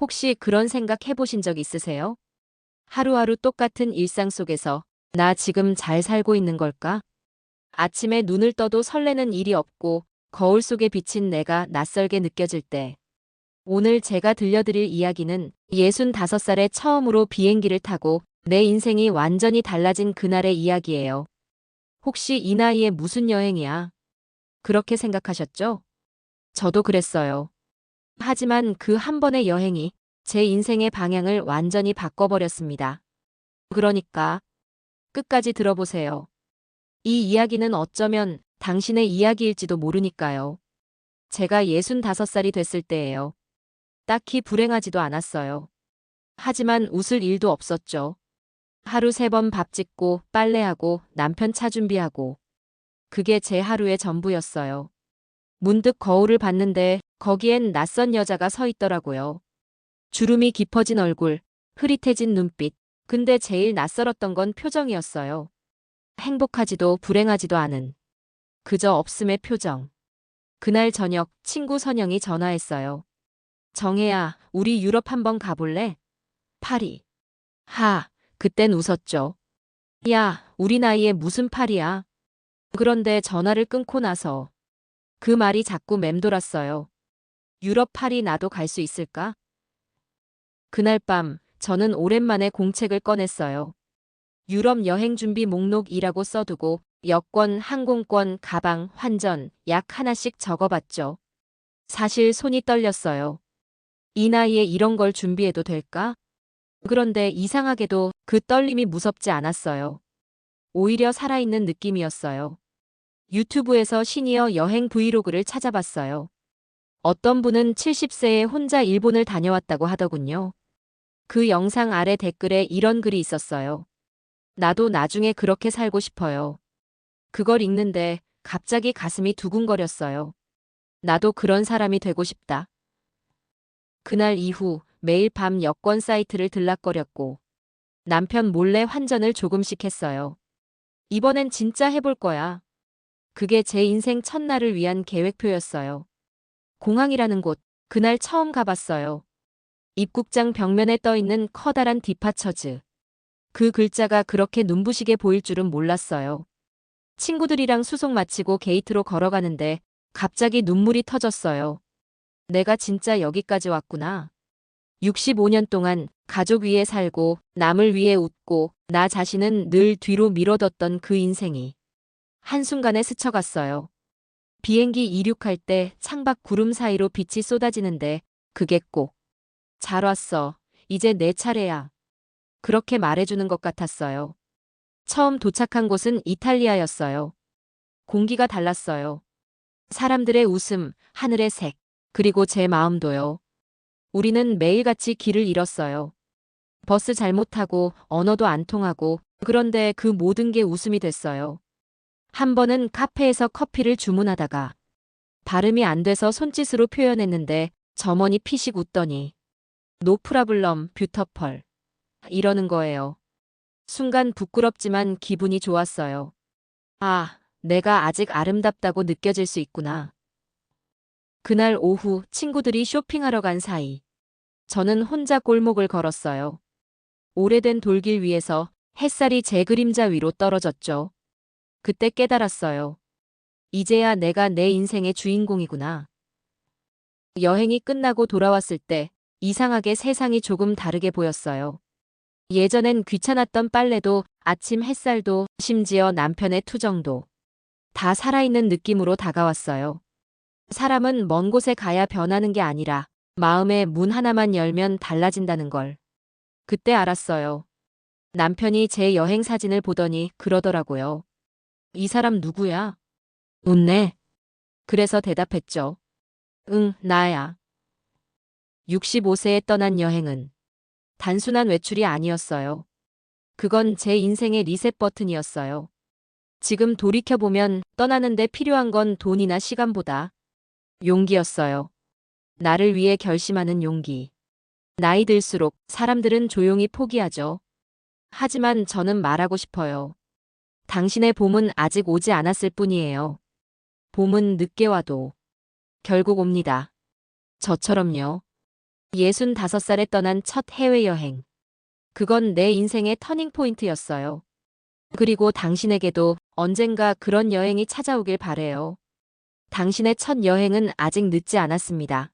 혹시 그런 생각 해보신 적 있으세요? 하루하루 똑같은 일상 속에서 나 지금 잘 살고 있는 걸까? 아침에 눈을 떠도 설레는 일이 없고 거울 속에 비친 내가 낯설게 느껴질 때. 오늘 제가 들려드릴 이야기는 65살에 처음으로 비행기를 타고 내 인생이 완전히 달라진 그날의 이야기예요. 혹시 이 나이에 무슨 여행이야? 그렇게 생각하셨죠? 저도 그랬어요. 하지만 그 한 번의 여행이 제 인생의 방향을 완전히 바꿔버렸습니다. 그러니까 끝까지 들어보세요. 이 이야기는 어쩌면 당신의 이야기일지도 모르니까요. 제가 65살이 됐을 때예요. 딱히 불행하지도 않았어요. 하지만 웃을 일도 없었죠. 하루 세 번 밥 짓고 빨래하고 남편 차 준비하고 그게 제 하루의 전부였어요. 문득 거울을 봤는데 거기엔 낯선 여자가 서 있더라고요. 주름이 깊어진 얼굴, 흐릿해진 눈빛. 근데 제일 낯설었던 건 표정이었어요. 행복하지도 불행하지도 않은 그저 없음의 표정. 그날 저녁 친구 선영이 전화했어요. 정혜야, 우리 유럽 한번 가볼래? 파리. 하, 그땐 웃었죠. 야, 우리 나이에 무슨 파리야? 그런데 전화를 끊고 나서 그 말이 자꾸 맴돌았어요. 유럽 파리 나도 갈 수 있을까? 그날 밤 저는 오랜만에 공책을 꺼냈어요. 유럽 여행 준비 목록이라고 써두고 여권, 항공권, 가방, 환전, 약 하나씩 적어봤죠. 사실 손이 떨렸어요. 이 나이에 이런 걸 준비해도 될까? 그런데 이상하게도 그 떨림이 무섭지 않았어요. 오히려 살아있는 느낌이었어요. 유튜브에서 시니어 여행 브이로그를 찾아봤어요. 어떤 분은 70세에 혼자 일본을 다녀왔다고 하더군요. 그 영상 아래 댓글에 이런 글이 있었어요. 나도 나중에 그렇게 살고 싶어요. 그걸 읽는데 갑자기 가슴이 두근거렸어요. 나도 그런 사람이 되고 싶다. 그날 이후 매일 밤 여권 사이트를 들락거렸고 남편 몰래 환전을 조금씩 했어요. 이번엔 진짜 해볼 거야. 그게 제 인생 첫날을 위한 계획표였어요. 공항이라는 곳, 그날 처음 가봤어요. 입국장 벽면에 떠 있는 커다란 디파처즈. 그 글자가 그렇게 눈부시게 보일 줄은 몰랐어요. 친구들이랑 수속 마치고 게이트로 걸어가는데 갑자기 눈물이 터졌어요. 내가 진짜 여기까지 왔구나. 65년 동안 가족 위에 살고 남을 위해 웃고 나 자신은 늘 뒤로 미뤄뒀던 그 인생이 한순간에 스쳐갔어요. 비행기 이륙할 때 창밖 구름 사이로 빛이 쏟아지는데 그게 꼭 잘 왔어. 이제 내 차례야. 그렇게 말해주는 것 같았어요. 처음 도착한 곳은 이탈리아였어요. 공기가 달랐어요. 사람들의 웃음, 하늘의 색, 그리고 제 마음도요. 우리는 매일같이 길을 잃었어요. 버스 잘못 타고 언어도 안 통하고 그런데 그 모든 게 웃음이 됐어요. 한 번은 카페에서 커피를 주문하다가 발음이 안 돼서 손짓으로 표현했는데 점원이 피식 웃더니 노프라블럼 뷰터펄 이러는 거예요. 순간 부끄럽지만 기분이 좋았어요. 아, 내가 아직 아름답다고 느껴질 수 있구나. 그날 오후 친구들이 쇼핑하러 간 사이 저는 혼자 골목을 걸었어요. 오래된 돌길 위에서 햇살이 제 그림자 위로 떨어졌죠. 그때 깨달았어요. 이제야 내가 내 인생의 주인공이구나. 여행이 끝나고 돌아왔을 때 이상하게 세상이 조금 다르게 보였어요. 예전엔 귀찮았던 빨래도 아침 햇살도 심지어 남편의 투정도 다 살아있는 느낌으로 다가왔어요. 사람은 먼 곳에 가야 변하는 게 아니라 마음의 문 하나만 열면 달라진다는 걸. 그때 알았어요. 남편이 제 여행 사진을 보더니 그러더라고요. 이 사람 누구야? 웃네. 그래서 대답했죠. 응, 나야. 65세에 떠난 여행은 단순한 외출이 아니었어요. 그건 제 인생의 리셋 버튼이었어요. 지금 돌이켜보면 떠나는데 필요한 건 돈이나 시간보다 용기였어요. 나를 위해 결심하는 용기. 나이 들수록 사람들은 조용히 포기하죠. 하지만 저는 말하고 싶어요. 당신의 봄은 아직 오지 않았을 뿐이에요. 봄은 늦게 와도 결국 옵니다. 저처럼요. 65살에 떠난 첫 해외여행. 그건 내 인생의 터닝포인트였어요. 그리고 당신에게도 언젠가 그런 여행이 찾아오길 바래요. 당신의 첫 여행은 아직 늦지 않았습니다.